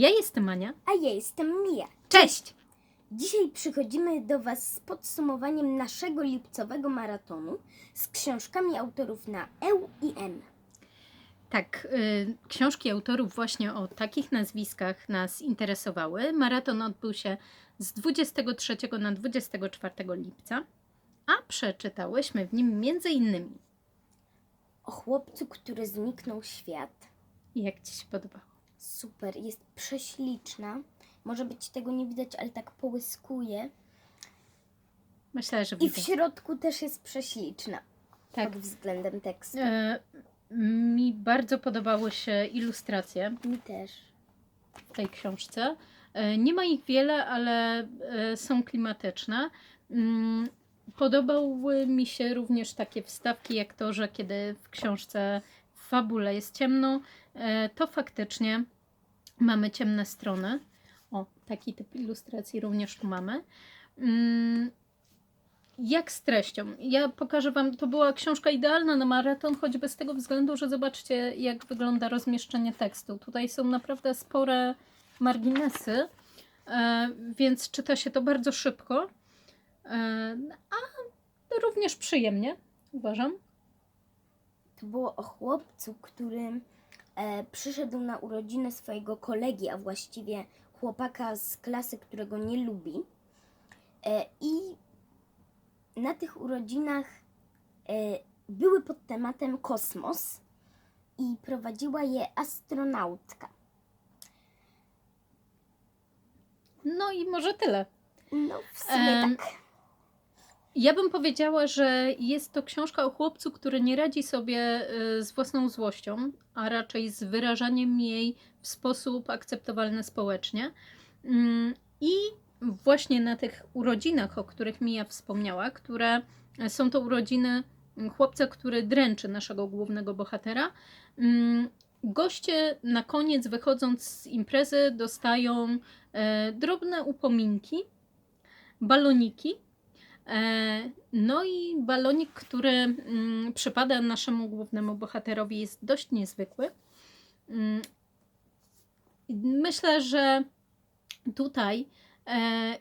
Ja jestem Ania. A ja jestem Mia. Cześć! Dzisiaj przychodzimy do Was z podsumowaniem naszego lipcowego maratonu z książkami autorów na EU i N. Tak, y, książki autorów właśnie o takich nazwiskach nas interesowały. Maraton odbył się z 23 na 24 lipca, a przeczytałyśmy w nim między innymi. O chłopcu, który zniknął świat. Jak Ci się podobało? Super, jest prześliczna. Może być tego nie widać, ale tak połyskuje. Myślę, że I w widzę. środku też jest prześliczna Tak, pod względem tekstu. y, mi bardzo podobały się ilustracje Mi też. w tej książce. E, Nie ma ich wiele, ale e, są klimatyczne. Mm, Podobały mi się również takie wstawki, jak to, że kiedy w książce w fabule jest ciemno, e, to faktycznie mamy ciemne strony. O, taki typ ilustracji również tu mamy. Mm, Jak z treścią? Ja pokażę Wam, to była książka idealna na maraton, choćby z tego względu, że zobaczcie, jak wygląda rozmieszczenie tekstu. Tutaj są naprawdę spore marginesy, e, więc czyta się to bardzo szybko, e, a również przyjemnie, uważam. To było o chłopcu, który e, przyszedł na urodziny swojego kolegi, a właściwie chłopaka z klasy, którego nie lubi. E, I na tych urodzinach e, były pod tematem kosmos i prowadziła je astronautka. No i może tyle. No, w sumie tak. Ja bym powiedziała, że jest to książka o chłopcu, który nie radzi sobie y, z własną złością, a raczej z wyrażaniem jej w sposób akceptowalny społecznie. Mm, I właśnie na tych urodzinach, o których Mija wspomniała, które są to urodziny chłopca, który dręczy naszego głównego bohatera, mm, goście na koniec, wychodząc z imprezy, dostają e, drobne upominki, baloniki. E, No i balonik, który mm, przypada naszemu głównemu bohaterowi, jest dość niezwykły. Mm, Myślę, że tutaj e,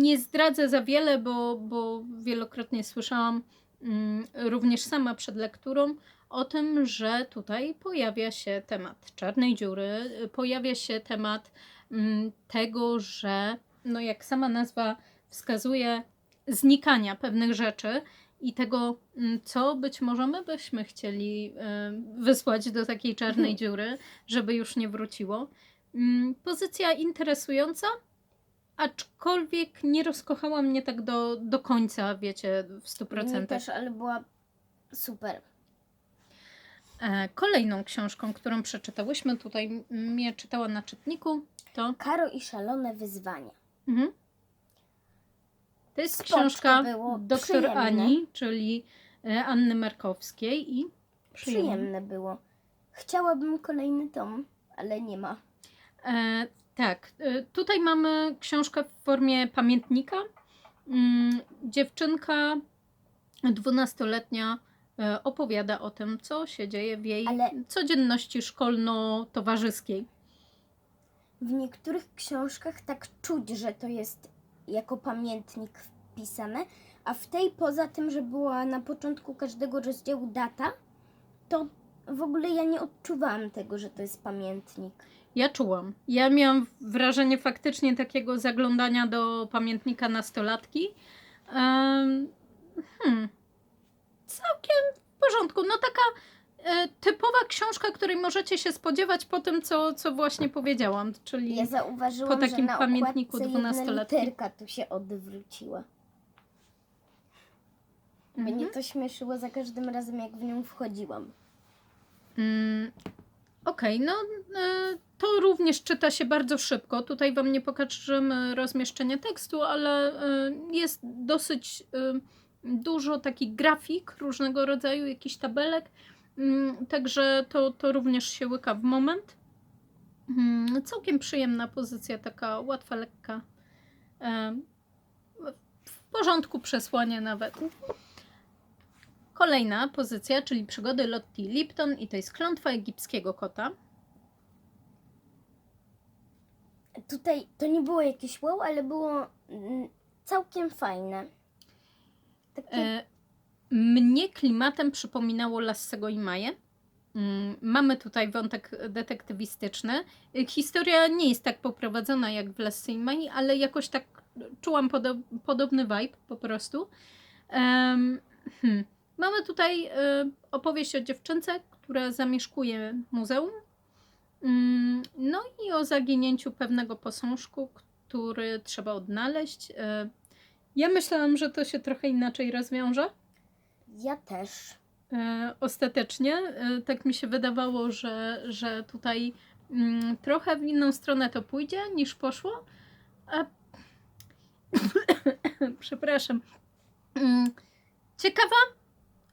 nie zdradzę za wiele, bo, bo wielokrotnie słyszałam mm, również sama przed lekturą o tym, że tutaj pojawia się temat czarnej dziury, pojawia się temat tego, że no jak sama nazwa wskazuje, znikania pewnych rzeczy i tego, mm, co być może my byśmy chcieli e, wysłać do takiej czarnej Mhm. dziury, żeby już nie wróciło. Mm, Pozycja interesująca, aczkolwiek nie rozkochała mnie tak do, do końca, wiecie, w 100%. Mi też, ale była super. E, Kolejną książką, którą przeczytałyśmy, tutaj mnie czytała na czytniku, to Karo i szalone wyzwania. Mhm. To jest Spoczko książka doktor przyjemne. Ani, czyli e, Anny Markowskiej i przyjemna. Przyjemne było. Chciałabym kolejny tom, ale nie ma. E, tak, e, tutaj mamy książkę w formie pamiętnika. Mm, dziewczynka dwunastoletnia e, opowiada o tym, co się dzieje w jej Ale- codzienności szkolno-towarzyskiej. W niektórych książkach tak czuć, że to jest jako pamiętnik wpisane, a w tej poza tym, że była na początku każdego rozdziału data, to w ogóle ja nie odczuwałam tego, że to jest pamiętnik. Ja czułam. Ja miałam wrażenie faktycznie takiego zaglądania do pamiętnika nastolatki. Em, hmm. Całkiem w porządku. No taka typowa książka, której możecie się spodziewać po tym, co, co właśnie powiedziałam. Czyli Ja zauważyłam, po takim że na pamiętniku literka tu się odwróciła. Mnie Mhm. to śmieszyło za każdym razem, jak w nią wchodziłam. Mm, Okej, no e, to również czyta się bardzo szybko. Tutaj Wam nie pokażemy rozmieszczenia tekstu, ale e, jest dosyć e, dużo takich grafik różnego rodzaju, jakichś tabelek, także to, to również się łyka w moment. Mm, Całkiem przyjemna pozycja, taka łatwa, lekka. W porządku przesłanie nawet. Kolejna pozycja, czyli przygody Lottie Lipton i to jest klątwa egipskiego kota. tutaj to nie było jakieś wow, ale było mm, całkiem fajne. Takie, E, mnie klimatem przypominało Lassego i Maję. Mm, Mamy tutaj wątek detektywistyczny. Historia nie jest tak poprowadzona jak w Lassy i Mai, ale jakoś tak czułam podo- podobny vibe po prostu. Em, hmm. Mamy tutaj e, opowieść o dziewczynce, która zamieszkuje muzeum. Mm, No i o zaginięciu pewnego posążku, który trzeba odnaleźć. E, Ja myślałam, że to się trochę inaczej rozwiąże. Ja też. E, ostatecznie e, tak mi się wydawało, że, że tutaj mm, trochę w inną stronę to pójdzie niż poszło. A... Przepraszam. Mm, Ciekawa,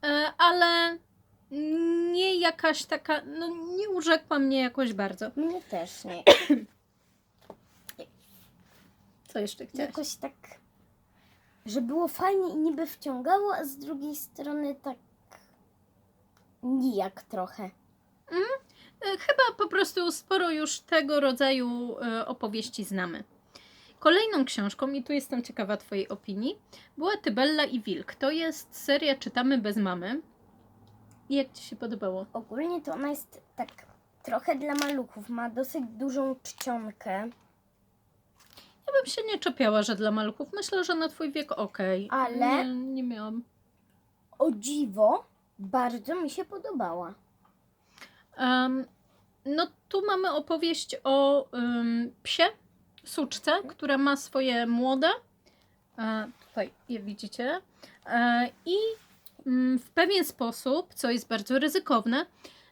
e, ale nie jakaś taka, no nie urzekła mnie jakoś bardzo. Mnie też nie. Co jeszcze chciałaś? Jakoś tak, że było fajnie i niby wciągało, a z drugiej strony tak nijak trochę. E, Chyba po prostu sporo już tego rodzaju e, opowieści znamy. Kolejną książką, i tu jestem ciekawa Twojej opinii, była Tybella i Wilk. To jest seria Czytamy bez mamy. I jak Ci się podobało? Ogólnie to ona jest tak trochę dla maluchów. Ma dosyć dużą czcionkę, Ja bym się nie czepiała, że dla maluchów. Myślę, że na Twój wiek okej. Ale- Nie, nie miałam. o dziwo bardzo mi się podobała. Em, no tu mamy opowieść o em, psie, suczce, która ma swoje młode. E, tutaj je widzicie. E, I mm, w pewien sposób, co jest bardzo ryzykowne,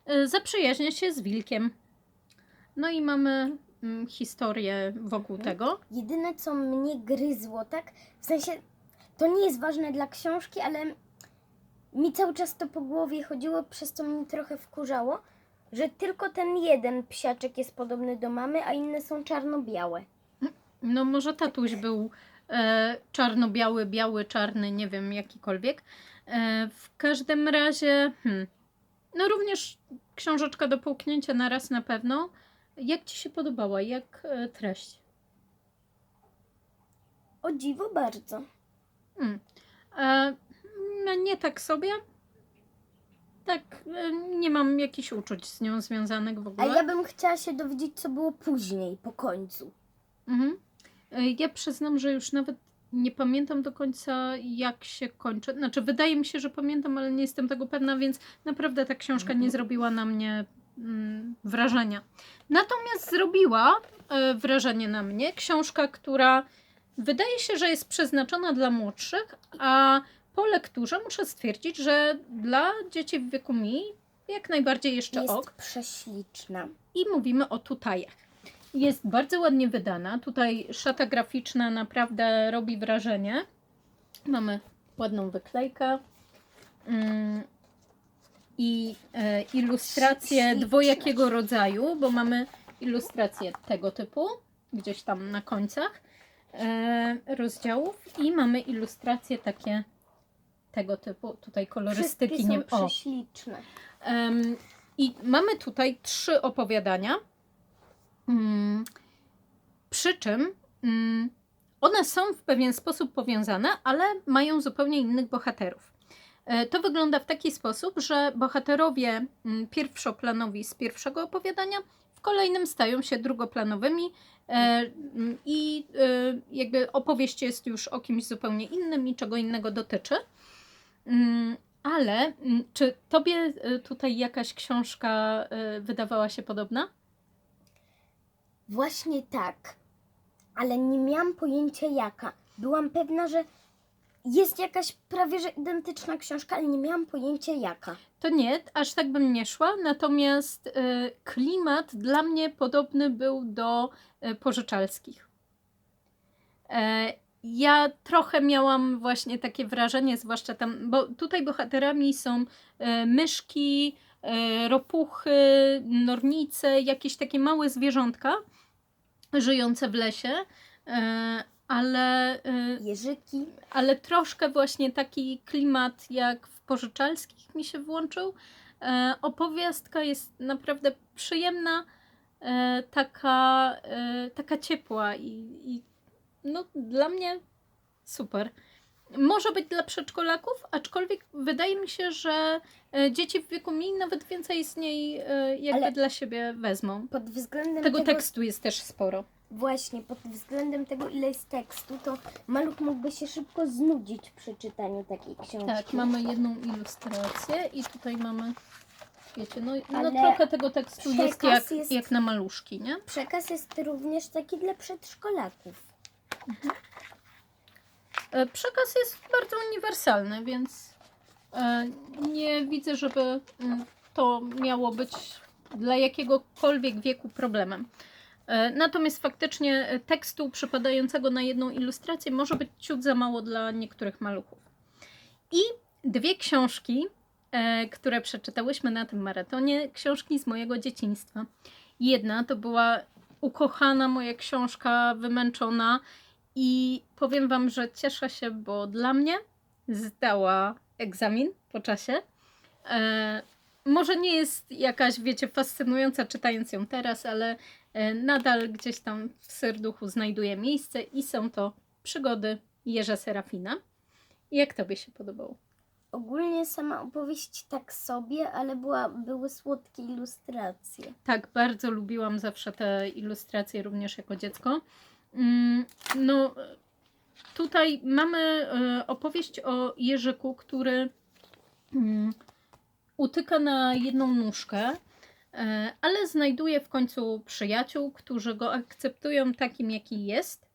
e, zaprzyjaźnia się z wilkiem. No i mamy mm, historię wokół tego. Jedyne co mnie gryzło, tak? W sensie to nie jest ważne dla książki, ale mi cały czas to po głowie chodziło, przez co mnie trochę wkurzało, że tylko ten jeden psiaczek jest podobny do mamy, a inne są czarno-białe. No może tatuś był e, czarno-biały, biały, czarny, nie wiem, jakikolwiek. E, w każdym razie, hmm, no również książeczka do połknięcia na raz na pewno. Jak Ci się podobała? Jak e, treść? O dziwo bardzo. Hmm. E, no nie tak sobie. Tak, e, nie mam jakichś uczuć z nią związanych w A ogóle. ja bym chciała się dowiedzieć, co było później, po końcu. Mhm. E, Ja przyznam, że już nawet nie pamiętam do końca, jak się kończy. Znaczy, wydaje mi się, że pamiętam, ale nie jestem tego pewna, więc naprawdę ta książka nie Mhm. zrobiła na mnie wrażenia. Natomiast zrobiła e, wrażenie na mnie książka, która wydaje się, że jest przeznaczona dla młodszych, a po lekturze muszę stwierdzić, że dla dzieci w wieku mi jak najbardziej jeszcze Jest ok prześliczna. i mówimy o tutajach. Jest bardzo ładnie wydana. Tutaj szata graficzna naprawdę robi wrażenie. Mamy ładną wyklejkę. I e, ilustracje dwojakiego rodzaju, bo mamy ilustracje tego typu, gdzieś tam na końcach e, rozdziałów, i mamy ilustracje takie tego typu. Tutaj kolorystyki Wszystkie nie. są O, prześliczne. Em, I mamy tutaj trzy opowiadania. Mm, Przy czym mm, one są w pewien sposób powiązane, ale mają zupełnie innych bohaterów. E, To wygląda w taki sposób, że bohaterowie mm, pierwszoplanowi z pierwszego opowiadania w kolejnym stają się drugoplanowymi e, mm, i e, jakby opowieść jest już o kimś zupełnie innym i czego innego dotyczy. Mm, Ale czy tobie tutaj jakaś książka wydawała się podobna? Właśnie tak. Ale nie miałam pojęcia jaka. Byłam pewna, że jest jakaś prawie że identyczna książka, ale nie miałam pojęcia jaka. To nie, aż tak bym nie szła, natomiast y, klimat dla mnie podobny był do y, pożyczalskich. E, ja trochę miałam właśnie takie wrażenie, zwłaszcza tam, bo tutaj bohaterami są e, myszki, e, ropuchy, nornice, jakieś takie małe zwierzątka żyjące w lesie, ale e, Jeżyki. ale troszkę właśnie taki klimat jak w pożyczalskich mi się włączył. E, opowiastka jest naprawdę przyjemna, e, taka, e, taka ciepła i, i no, dla mnie super. Może być dla przedszkolaków, aczkolwiek wydaje mi się, że e, dzieci w wieku mi nawet więcej z niej e, jakby Ale- dla siebie wezmą. Pod względem Tego tego, tekstu jest też sporo. Właśnie, pod względem tego, ile jest tekstu, to maluch mógłby się szybko znudzić przy czytaniu takiej książki. Tak, mamy jedną ilustrację i tutaj mamy, wiecie, no, no Ale trochę tego tekstu jest przekaz jak, jest- jak na maluszki, nie? Przekaz jest również taki dla przedszkolaków. E, Przekaz jest bardzo uniwersalny, więc e, nie widzę, żeby mm, to miało być dla jakiegokolwiek wieku problemem. E, Natomiast faktycznie e, tekstu przypadającego na jedną ilustrację może być ciut za mało dla niektórych maluchów. I dwie książki, e, które przeczytałyśmy na tym maratonie, książki z mojego dzieciństwa. Jedna to była ukochana moja książka, wymęczona, i powiem Wam, że cieszę się, bo dla mnie zdała egzamin po czasie. Może nie jest jakaś, wiecie, fascynująca czytając ją teraz, ale nadal gdzieś tam w serduchu znajduje miejsce i są to przygody Jerza Serafina. Jak Tobie się podobało? Ogólnie sama opowieść tak sobie, ale była, były słodkie ilustracje. Tak, bardzo lubiłam zawsze te ilustracje również jako dziecko. Mm, No, tutaj mamy e, opowieść o Jerzyku, który mm, utyka na jedną nóżkę, e, ale znajduje w końcu przyjaciół, którzy go akceptują takim, jaki jest.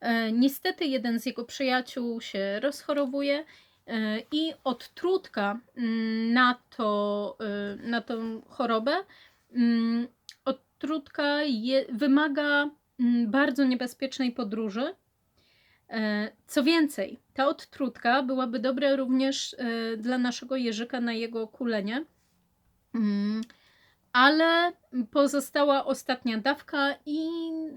E, Niestety jeden z jego przyjaciół się rozchorowuje e, i odtrutka mm, na, to, e, na tą chorobę mm, odtrutka je, wymaga mm, bardzo niebezpiecznej podróży. E, Co więcej, ta odtrutka byłaby dobra również e, dla naszego Jerzyka na jego kulenie, ale pozostała ostatnia dawka i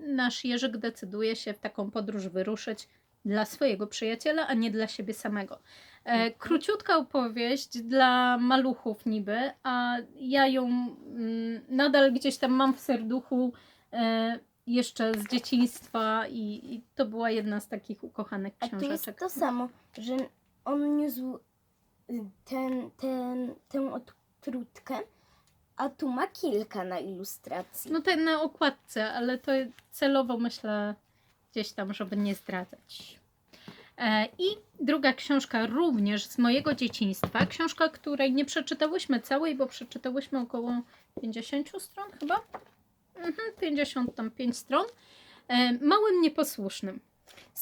nasz Jerzyk decyduje się w taką podróż wyruszyć dla swojego przyjaciela, a nie dla siebie samego. E, króciutka opowieść dla maluchów niby, a ja ją mm, nadal gdzieś tam mam w serduchu e, jeszcze z dzieciństwa i, i to była jedna z takich ukochanych A tu jest książeczek. to samo, że on niósł ten, ten, tę odtrutkę, a tu ma kilka na ilustracji. No ten na okładce, ale to celowo myślę gdzieś tam, żeby nie zdradzać. E, I druga książka również z mojego dzieciństwa. Książka, której nie przeczytałyśmy całej, bo przeczytałyśmy około 50 stron chyba. Mhm, 55 stron. E, Małym nieposłusznym.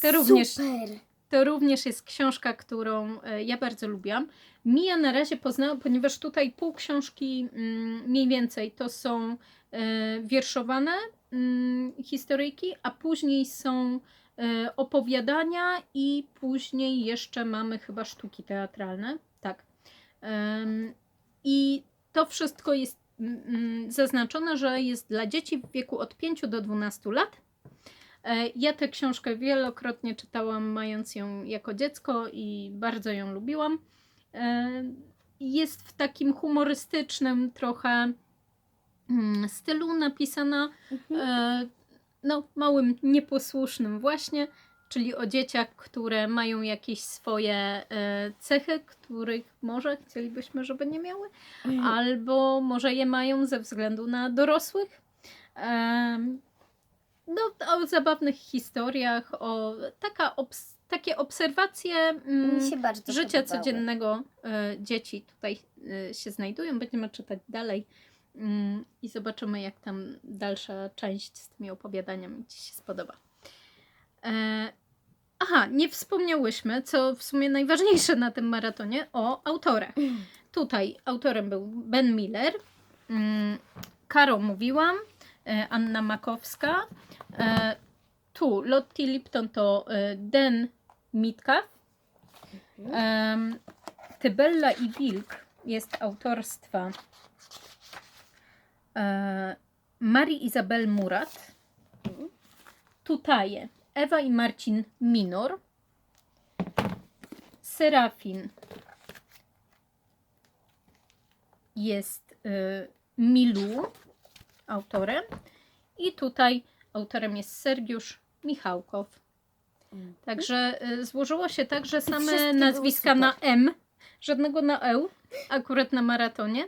To również, Super! To również jest książka, którą e, ja bardzo lubiłam. Mija na razie poznałam, ponieważ tutaj pół książki mm, mniej więcej to są e, wierszowane mm, historyjki, a później są e, opowiadania i później jeszcze mamy chyba sztuki teatralne. Tak. I to wszystko jest mm, zaznaczone, że jest dla dzieci w wieku od 5 do 12 lat. E, Ja tę książkę wielokrotnie czytałam, mając ją jako dziecko i bardzo ją lubiłam. E, Jest w takim humorystycznym trochę mm, stylu napisana, Mhm. e, no, małym nieposłusznym właśnie, czyli o dzieciach, które mają jakieś swoje cechy, których może chcielibyśmy, żeby nie miały, albo może je mają ze względu na dorosłych. No, o zabawnych historiach, o taka obs- takie obserwacje mm, życia podobały. codziennego e, dzieci tutaj e, się znajdują. Będziemy czytać dalej mm, i zobaczymy, jak tam dalsza część z tymi opowiadaniami Ci się spodoba. E, aha, nie wspomniałyśmy, co w sumie najważniejsze na tym maratonie, o autorach. Tutaj autorem był Ben Miller, mm, Karo mówiłam, Anna Makowska. E, tu Lottie Lipton to e, Den Mitkaw. Tybella i Wilk jest autorstwa e, Marii Izabel Murat. Tutaje Ewa i Marcin Minor. Serafin jest y, Milu autorem I tutaj autorem jest Sergiusz Michałkow. Także y, złożyło się tak, że same nazwiska na M, żadnego na E, akurat na maratonie.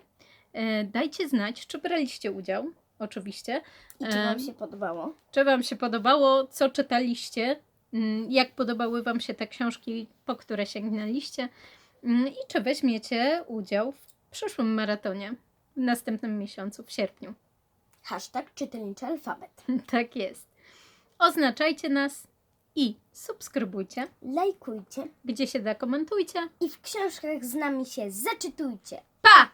E, Dajcie znać, czy braliście udział, oczywiście. I czy Wam Em, się podobało? Czy Wam się podobało, co czytaliście, mm, jak podobały Wam się te książki, po które sięgnęliście mm, i czy weźmiecie udział w przyszłym maratonie w następnym miesiącu, w sierpniu. Hashtag czytelniczy alfabet. Tak jest. Oznaczajcie nas i subskrybujcie. Lajkujcie Gdzie się da, komentujcie. i w książkach z nami się zaczytujcie. Pa!